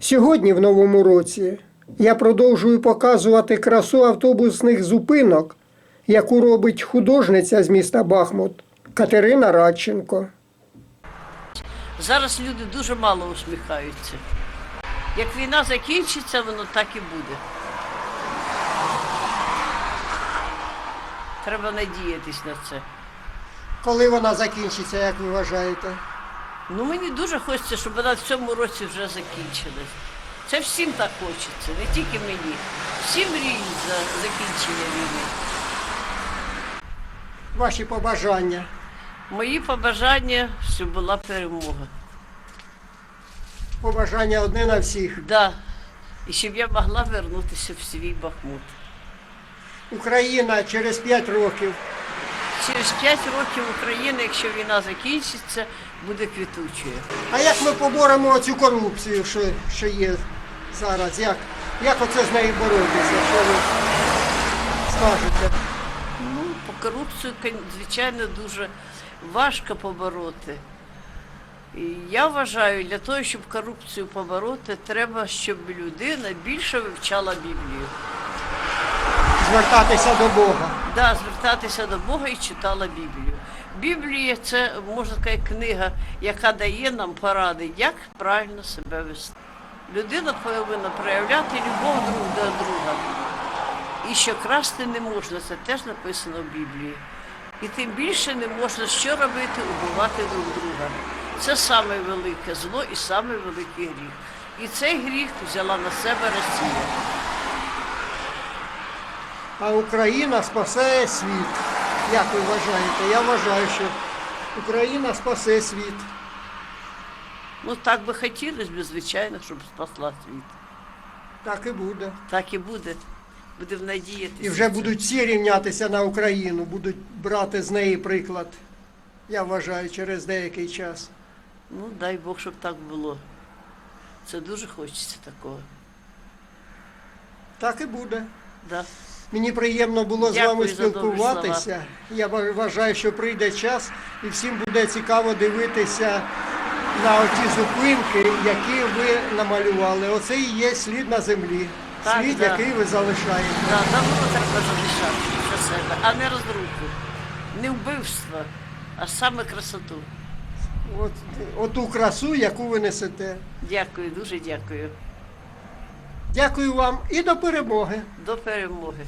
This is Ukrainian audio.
Сьогодні, в новому році, я продовжую показувати красу автобусних зупинок, яку робить художниця з міста Бахмут Катерина Радченко. Зараз люди дуже мало усміхаються. Як війна закінчиться, воно так і буде. Треба надіятись на це. Коли вона закінчиться, як ви вважаєте? Ну мені дуже хочеться, щоб вона в цьому році вже закінчилась. Це всім так хочеться, не тільки мені. Всі мріють за закінчення війни. Ваші побажання. Мої побажання, щоб була перемога. Побажання одне на всіх. Да. І щоб я могла вернутися в свій Бахмут. Україна через 5 років. Через 5 років Україна, якщо війна закінчиться, буде квітучою. А як ми поборемо цю корупцію, що, що є зараз? Як, як оце з нею боротися? Що ви скажете? Ну, по корупцію, звичайно, дуже важко побороти. І я вважаю, для того, щоб корупцію побороти, треба, щоб людина більше вивчала Біблію. Звертатися до Бога. Да, звертатися до Бога і читала Біблію. Біблія це, можна сказати, книга, яка дає нам поради, як правильно себе вести. Людина повинна проявляти любов друг до друга. І що красти не можна, це теж написано в Біблії. І тим більше не можна що робити, убивати друг друга. Це саме велике зло і саме великий гріх. І цей гріх взяла на себе Росія. А Україна спасе світ. Як ви вважаєте? Я вважаю, що Україна спасе світ. Ну так би хотілося б, звичайно, щоб спасла світ. Так і буде. Так і буде. Будемо надіятися. І вже будуть всі рівнятися на Україну, будуть брати з неї приклад. Я вважаю, через деякий час. Ну, дай Бог, щоб так було. Це дуже хочеться такого. Так і буде. Да. Мені приємно було з вами спілкуватися. Я вважаю, що прийде час і всім буде цікаво дивитися на оті зупинки, які ви намалювали. Оце і є слід на землі. Так, слід, да. який ви залишаєте. Да, давно треба залишати для себе, а не розруху, не вбивство, а саме красоту. От, оту красу, яку ви несете. Дякую, дуже дякую. Дякую вам і до перемоги. До перемоги.